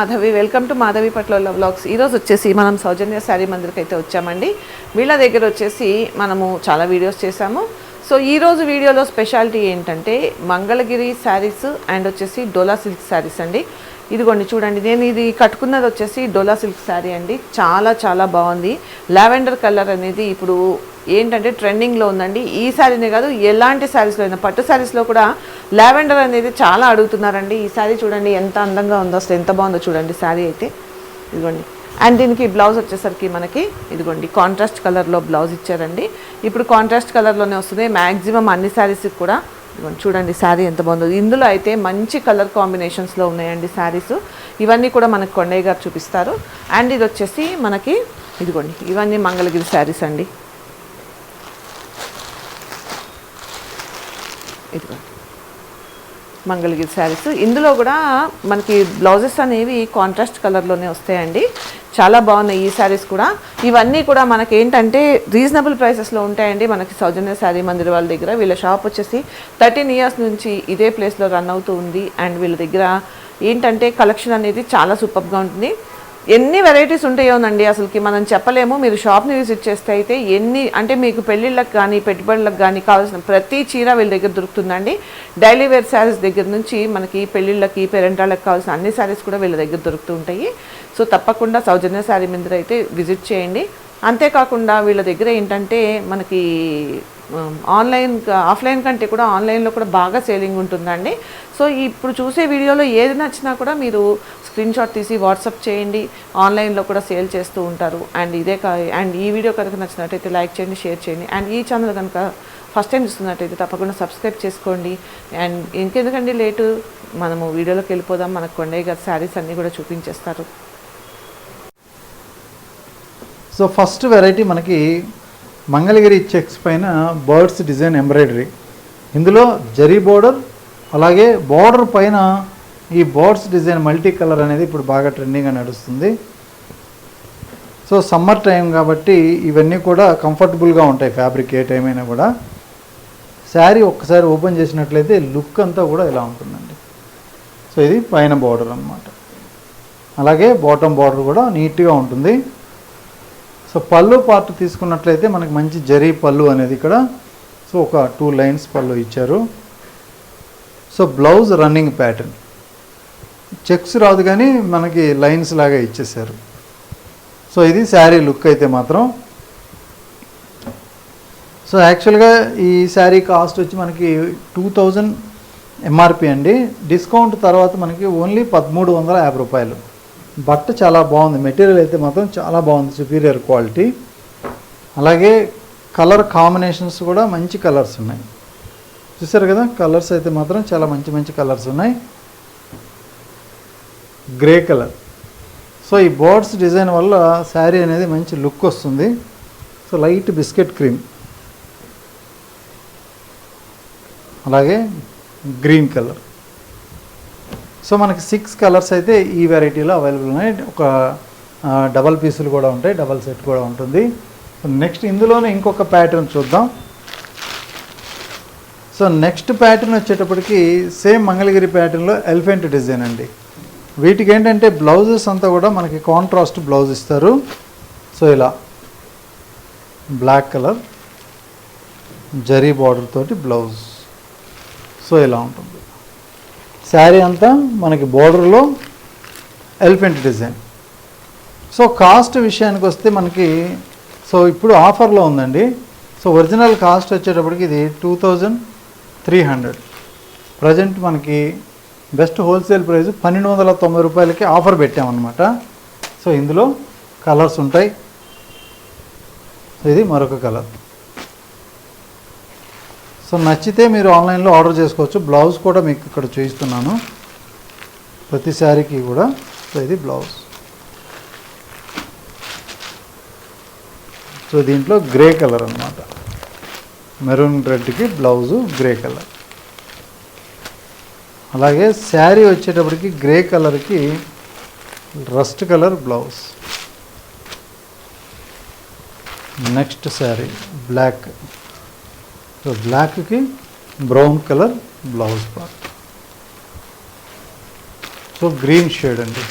Madhavi welcome to Madhavi పట్ల vlogs ఈరోజు వచ్చేసి మనం సౌజన్య శారీ మందిర్కి అయితే వచ్చామండి. వీళ్ళ దగ్గర వచ్చేసి మనము చాలా వీడియోస్ చేశాము. సో ఈ రోజు వీడియోలో స్పెషాలిటీ ఏంటంటే మంగళగిరి శారీస్ అండ్ వచ్చేసి డోలా సిల్క్ శారీస్ అండి. ఇదిగోండి చూడండి నేను ఇది కట్టుకున్నది వచ్చేసి డోలా సిల్క్ శారీ అండి. చాలా చాలా బాగుంది. లావెండర్ కలర్ అనేది ఇప్పుడు ఏంటంటే ట్రెండింగ్లో ఉందండి. ఈ శారీనే కాదు ఎలాంటి శారీస్లో అయినా పట్టు శారీస్లో కూడా లావెండర్ అనేది చాలా అడుగుతున్నారండి. ఈ శారీ చూడండి ఎంత అందంగా ఉందో అసలు ఎంత బాగుందో చూడండి శారీ అయితే. ఇదిగోండి. అండ్ దీనికి బ్లౌజ్ వచ్చేసరికి మనకి ఇదిగోండి కాంట్రాస్ట్ కలర్లో బ్లౌజ్ ఇచ్చారండి. ఇప్పుడు కాంట్రాస్ట్ కలర్లోనే వస్తుంది. మ్యాక్సిమం అన్ని శారీస్కి కూడా ఇదిగోండి చూడండి శారీ ఎంత బాగుందో. ఇందులో అయితే మంచి కలర్ కాంబినేషన్స్లో ఉన్నాయండి శారీస్. ఇవన్నీ కూడా మనకు కొండయ్య గారు చూపిస్తారు. అండ్ ఇది వచ్చేసి మనకి ఇదిగోండి ఇవన్నీ మంగళగిరి శారీస్ అండి. ఇదిగో. మంగళగిరి శారీస్. ఇందులో కూడా మనకి బ్లౌజెస్ అనేవి కాంట్రాస్ట్ కలర్లోనే వస్తాయండి. చాలా బాగున్నాయి ఈ శారీస్ కూడా. ఇవన్నీ కూడా మనకి ఏంటంటే రీజనబుల్ ప్రైసెస్లో ఉంటాయండి. మనకి సౌజన్య శారీ మందిర్ వాళ్ళ దగ్గర. వీళ్ళ షాప్ వచ్చేసి థర్టీన్ ఇయర్స్ నుంచి ఇదే ప్లేస్లో రన్ అవుతూ ఉంది. అండ్ వీళ్ళ దగ్గర ఏంటంటే కలెక్షన్ అనేది చాలా సూపర్గా ఉంటుంది. ఎన్ని వెరైటీస్ ఉంటాయోనండి అసలుకి మనం చెప్పలేము. మీరు షాప్ని విజిట్ చేస్తే అయితే ఎన్ని అంటే మీకు పెళ్ళిళ్ళకి కానీ పెట్టుబడులకు కానీ కావాల్సిన ప్రతి చీర వీళ్ళ దగ్గర దొరుకుతుందండి. డైలీ వేర్ శారీస్ దగ్గర నుంచి మనకి పెళ్ళిళ్ళకి పేరెంటాళ్ళకి కావాల్సిన అన్ని శారీస్ కూడా వీళ్ళ దగ్గర దొరుకుతూ ఉంటాయి. సో తప్పకుండా సౌజన్య శారీ మీద అయితే విజిట్ చేయండి. అంతేకాకుండా వీళ్ళ దగ్గర ఏంటంటే మనకి ఆన్లైన్ ఆఫ్లైన్ కంటే కూడా ఆన్లైన్లో కూడా బాగా సేలింగ్ ఉంటుందండి. సో ఇప్పుడు చూసే వీడియోలో ఏది నచ్చినా కూడా మీరు స్క్రీన్ షాట్ తీసి వాట్సాప్ చేయండి. ఆన్లైన్లో కూడా సేల్ చేస్తూ ఉంటారు. అండ్ ఇదే అండ్ ఈ వీడియో కనుక నచ్చినట్టయితే లైక్ చేయండి షేర్ చేయండి. అండ్ ఈ ఛానల్ కనుక ఫస్ట్ టైం చూస్తున్నట్టయితే తప్పకుండా సబ్స్క్రైబ్ చేసుకోండి. అండ్ ఇంకెందుకండి లేటు? మనము వీడియోలోకి వెళ్ళిపోదాం. మనకు కొండయ్య గారి శారీస్ అన్నీ కూడా చూపించేస్తారు. సో ఫస్ట్ వెరైటీ మనకి మంగళగిరి చెక్స్ పైన బర్డ్స్ డిజైన్ ఎంబ్రాయిడరీ. ఇందులో జరీ బోర్డర్ అలాగే బోర్డర్ పైన ఈ బర్డ్స్ డిజైన్ మల్టీ కలర్ అనేది ఇప్పుడు బాగా ట్రెండింగ్గా నడుస్తుంది. సో సమ్మర్ టైం కాబట్టి ఇవన్నీ కూడా కంఫర్టబుల్గా ఉంటాయి ఫ్యాబ్రిక్ ఏ టైం అయినా కూడా. శారీ ఒక్కసారి ఓపెన్ చేసినట్లయితే లుక్ అంతా కూడా ఇలా ఉంటుందండి. సో ఇది పైన బార్డర్ అన్నమాట. అలాగే బాటమ్ బార్డర్ కూడా నీట్గా ఉంటుంది. సో పళ్ళు పార్ట్ తీసుకున్నట్లయితే మనకి మంచి జరీ పళ్ళు అనేది ఇక్కడ సో ఒక టూ లైన్స్ పళ్ళు ఇచ్చారు. So blouse running pattern checks రాదు కానీ మనకి లైన్స్ లాగా ఇచ్చేసారు సో ఇది శారీ లుక్ అయితే మాత్రం. సో యాక్చువల్గా ఈ శారీ కాస్ట్ వచ్చి మనకి టూ థౌజండ్ ఎంఆర్పి అండి. డిస్కౌంట్ తర్వాత మనకి ఓన్లీ పదమూడు వందల యాభై రూపాయలు. బట్ట చాలా బాగుంది. మెటీరియల్ అయితే మాత్రం చాలా బాగుంది. సుపీరియర్ క్వాలిటీ అలాగే కలర్ కాంబినేషన్స్ కూడా మంచి కలర్స్ ఉన్నాయి. చూసారు కదా? కలర్స్ అయితే మాత్రం చాలా మంచి మంచి కలర్స్ ఉన్నాయి. గ్రే కలర్ సో ఈ బోర్డ్స్ డిజైన్ వల్ల శారీ అనేది మంచి లుక్ వస్తుంది. సో లైట్ బిస్కెట్ క్రీమ్ అలాగే గ్రీన్ కలర్ సో మనకి సిక్స్ కలర్స్ అయితే ఈ వెరైటీలో అవైలబుల్ ఉన్నాయి. ఒక డబల్ పీసులు కూడా ఉంటాయి డబల్ సెట్ కూడా ఉంటుంది. నెక్స్ట్ ఇందులోనే ఇంకొక ప్యాటర్న్ చూద్దాం. సో నెక్స్ట్ ప్యాటర్న్ వచ్చేటప్పటికి సేమ్ మంగళగిరి ప్యాటర్న్లో ఎలిఫెంట్ డిజైన్ అండి. వీటికి ఏంటంటే బ్లౌజెస్ అంతా కూడా మనకి కాంట్రాస్ట్ బ్లౌజ్ ఇస్తారు. సో ఇలా బ్లాక్ కలర్ జరీ బార్డర్ తోటి బ్లౌజ్ సో ఇలా ఉంటుంది. శారీ అంతా మనకి బోర్డర్లో ఎలిఫెంట్ డిజైన్ సో కాస్ట్ విషయానికి వస్తే మనకి సో ఇప్పుడు ఆఫర్లో ఉందండి. సో ఒరిజినల్ కాస్ట్ వచ్చేటప్పటికి ఇది two thousand three hundred present మనకి బెస్ట్ హోల్సేల్ ప్రైస్ పన్నెండు వందల తొంభై రూపాయలకి ఆఫర్ పెట్టామన్నమాట. సో ఇందులో కలర్స్ ఉంటాయి. ఇది మరొక కలర్ సో నచ్చితే మీరు ఆన్లైన్లో ఆర్డర్ చేసుకోవచ్చు. బ్లౌజ్ కూడా మీకు ఇక్కడ చూపిస్తున్నాను. ప్రతి శారీకి కూడా. సో ఇది బ్లౌజ్ సో దీంట్లో గ్రే కలర్ అన్నమాట. మెరూన్ రెడ్కి బ్లౌజు గ్రే కలర్ అలాగే శారీ వచ్చేటప్పటికి గ్రే కలర్కి rust colour blouse next sari black so బ్లాక్కి brown colour blouse part so green shade అండి.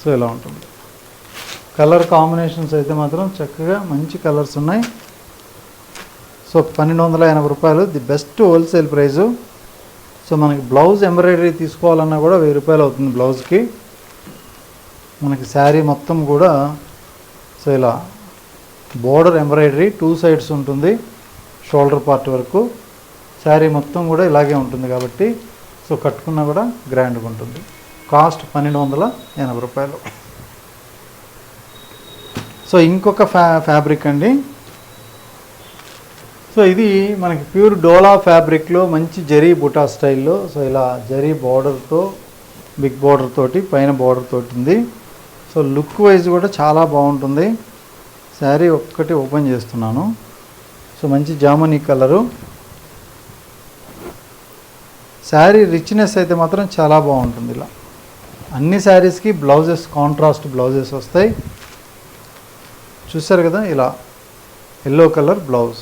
సో ఇలా ఉంటుంది. కలర్ కాంబినేషన్స్ అయితే మాత్రం చక్కగా మంచి కలర్స్ ఉన్నాయి. సో పన్నెండు వందల ఎనభై రూపాయలు the best wholesale price so మనకి బ్లౌజ్ ఎంబ్రాయిడరీ తీసుకోవాలన్నా కూడా వెయ్యి రూపాయలు అవుతుంది బ్లౌజ్కి మనకి శారీ మొత్తం కూడా సో ఇలా బోర్డర్ ఎంబ్రాయిడరీ టూ సైడ్స్ ఉంటుంది షోల్డర్ పార్ట్ వరకు. శారీ మొత్తం కూడా ఇలాగే ఉంటుంది కాబట్టి సో కట్టుకున్నా కూడా గ్రాండ్గా ఉంటుంది. కాస్ట్ పన్నెండు వందల ఎనభై రూపాయలు. సో ఇంకొక ఫ్యా ఫ్యాబ్రిక్ అండి. సో ఇది మనకి ప్యూర్ డోలా ఫ్యాబ్రిక్లో మంచి జరీ బుటా స్టైల్లో సో ఇలా జరీ బార్డర్తో బిగ్ బార్డర్ తోటి పైన బార్డర్ తోటి ఉంది. సో లుక్ వైజ్ కూడా చాలా బాగుంటుంది. శారీ ఒక్కటి ఓపెన్ చేస్తున్నాను. సో మంచి జామనీ కలరు. శారీ రిచ్నెస్ అయితే మాత్రం చాలా బాగుంటుంది ఇలా. అన్ని శారీస్కి బ్లౌజెస్ కాంట్రాస్ట్ బ్లౌజెస్ వస్తాయి. చూసారు కదా ఇలా ఎల్లో కలర్ బ్లౌజ్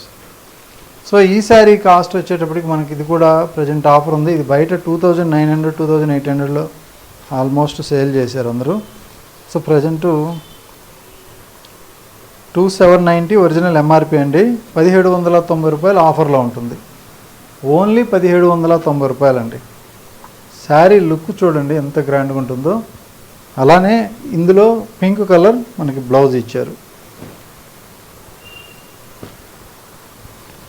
సో ఈ శారీ కాస్ట్ వచ్చేటప్పటికి మనకి ఇది కూడా ప్రజెంట్ ఆఫర్ ఉంది. ఇది బయట two thousand nine hundred two thousand eight హండ్రెడ్లో ఆల్మోస్ట్ సేల్ చేశారు అందరూ. So present two seven ninety original MRP అండి. పదిహేడు వందల తొంభై రూపాయలు ఆఫర్లో ఉంటుంది. ఓన్లీ పదిహేడు వందల తొంభై రూపాయలండి. శారీ లుక్ చూడండి ఎంత గ్రాండ్గా ఉంటుందో. అలానే ఇందులో పింక్ కలర్ మనకి బ్లౌజ్ ఇచ్చారు.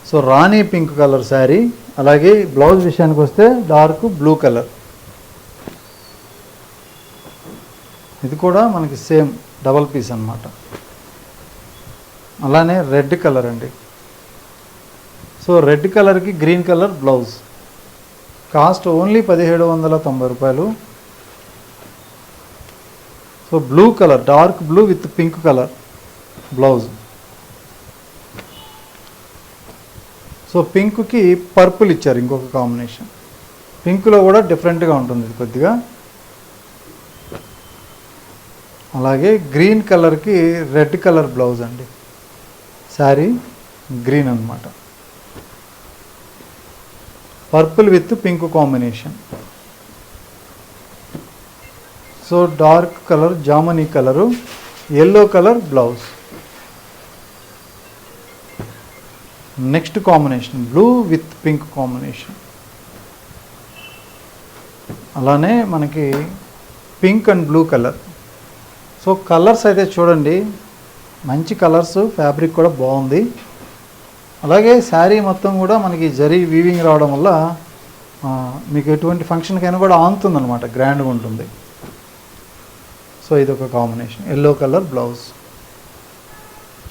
So rani pink colour sari. అలాగే బ్లౌజ్ విషయానికి వస్తే డార్క్ బ్లూ కలర్. ఇది కూడా మనకి సేమ్ డబల్ పీస్ అన్నమాట. అలానే రెడ్ కలర్ అండి. సో రెడ్ కలర్కి green colour blouse. Cost only పదిహేడు వందల తొంభై రూపాయలు. So blue colour dark blue with pink colour blouse. So పింక్కి పర్పుల్ ఇచ్చారు ఇంకొక కాంబినేషన్. పింక్లో కూడా డిఫరెంట్గా ఉంటుంది ఇది కొద్దిగా. అలాగే గ్రీన్ కలర్కి రెడ్ కలర్ బ్లౌజ్ అండి. శారీ గ్రీన్ అన్నమాట. Purple with pink combination so dark colour జామనీ colour yellow colour blouse next combination blue with pink combination అలానే మనకి pink and blue colour so colours అయితే చూడండి మంచి కలర్స్ ఫ్యాబ్రిక్ కూడా బాగుంది. అలాగే శారీ మొత్తం కూడా మనకి జరీ వీవింగ్ రావడం వల్ల మీకు ఎటువంటి ఫంక్షన్కైనా కూడా ఆనుతుంది అనమాట గ్రాండ్గా ఉంటుంది. సో ఇది ఒక combination yellow colour blouse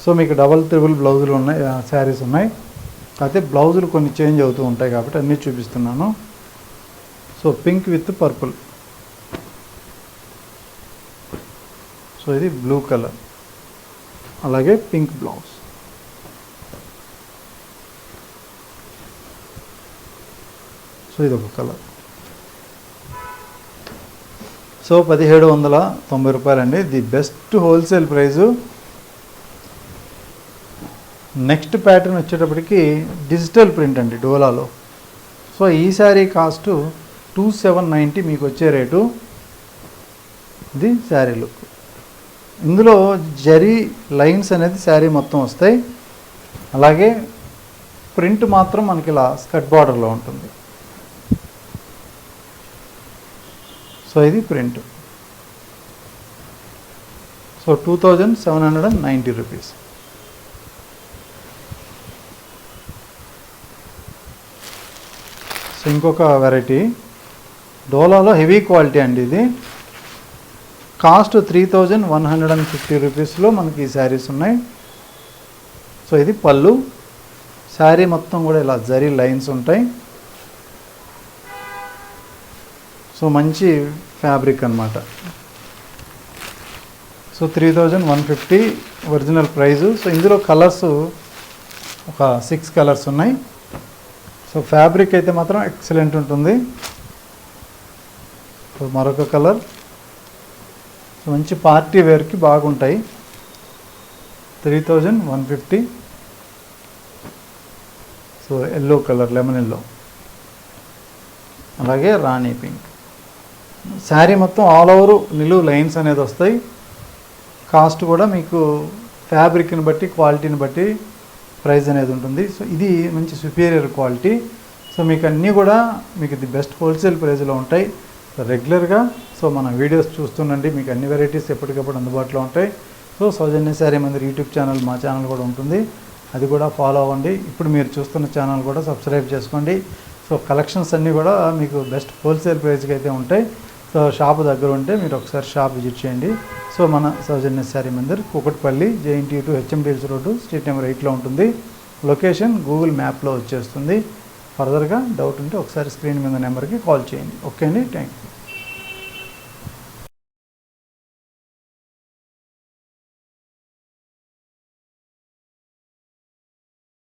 so మీకు డబల్ త్రిబుల్ బ్లౌజులు ఉన్నాయి శారీస్ ఉన్నాయి. అయితే బ్లౌజులు కొన్ని చేంజ్ అవుతూ ఉంటాయి కాబట్టి అన్నీ చూపిస్తున్నాను. So pink with purple so ఇది బ్లూ కలర్ అలాగే పింక్ బ్లౌజ్ సో ఇది ఒక కలర్ సో పదిహేడు వందల తొంభై రూపాయలండి. The best wholesale price next pattern వచ్చేటప్పటికి డిజిటల్ ప్రింట్ అండి డోలాలో. సో ఈ sari cost two seven ninety మీకు వచ్చే రేటు ఇది శారీ లుక్ ఇందులో జరీ లైన్స్ అనేది శారీ మొత్తం వస్తాయి. అలాగే ప్రింట్ మాత్రం మనకి ఇలా స్కట్ బార్డర్లో ఉంటుంది. సో ఇది print. So two thousand seven hundred and ninety rupees. So ఇంకొక వెరైటీ. డోలాలో హెవీ క్వాలిటీ అండి ఇది. Cost three thousand one hundred and fifty రూపీస్లో మనకి ఈ శారీస్ ఉన్నాయి. సో ఇది పళ్ళు. శారీ మొత్తం కూడా ఇలా జరీ లైన్స్ ఉంటాయి. సో మంచి ఫ్యాబ్రిక్ అన్నమాట. So three thousand one fifty original price. So ఇందులో కలర్స్ ఒక సిక్స్ కలర్స్ ఉన్నాయి. సో ఫ్యాబ్రిక్ అయితే మాత్రం ఎక్సలెంట్ ఉంటుంది. సో మరొక కలర్. సో మంచి పార్టీ వేర్కి బాగుంటాయి. Three thousand one fifty. So yellow colour lemon yellow. అలాగే రాణి పింక్. శారీ మొత్తం ఆల్ ఓవర్ నిలువు లైన్స్ అనేది వస్తాయి. కాస్ట్ కూడా మీకు ఫ్యాబ్రిక్ని బట్టి క్వాలిటీని బట్టి ప్రైస్ అనేది ఉంటుంది. సో ఇది మంచి సుపీరియర్ క్వాలిటీ. సో మీకు అన్నీ కూడా మీకు ఇది బెస్ట్ హోల్సేల్ ప్రైస్లో ఉంటాయి. సో రెగ్యులర్గా. సో మన వీడియోస్ చూస్తుండండి. మీకు అన్ని వెరైటీస్ ఎప్పటికప్పుడు అందుబాటులో ఉంటాయి. So Soujanya Saree Mandir YouTube channel మా ఛానల్ కూడా ఉంటుంది. అది కూడా ఫాలో అవ్వండి. ఇప్పుడు మీరు చూస్తున్న ఛానల్ కూడా సబ్స్క్రైబ్ చేసుకోండి. సో కలెక్షన్స్ అన్నీ కూడా మీకు బెస్ట్ హోల్సేల్ ప్రైస్కి అయితే ఉంటాయి. సో షాప్ దగ్గర ఉంటే మీరు ఒకసారి షాప్ విజిట్ చేయండి. సో మన సౌజన్య శారీ మందిర్ కుకట్పల్లి జేఎన్టీ టు హెచ్ఎండిఎల్స్ రోడ్డు స్ట్రీట్ నెంబర్ ఎయిట్లో ఉంటుంది. లొకేషన్ గూగుల్ మ్యాప్లో వచ్చేస్తుంది. ఫర్దర్గా డౌట్ ఉంటే ఒకసారి స్క్రీన్ మీద నెంబర్కి కాల్ చేయండి. ఓకే అండి? Thank you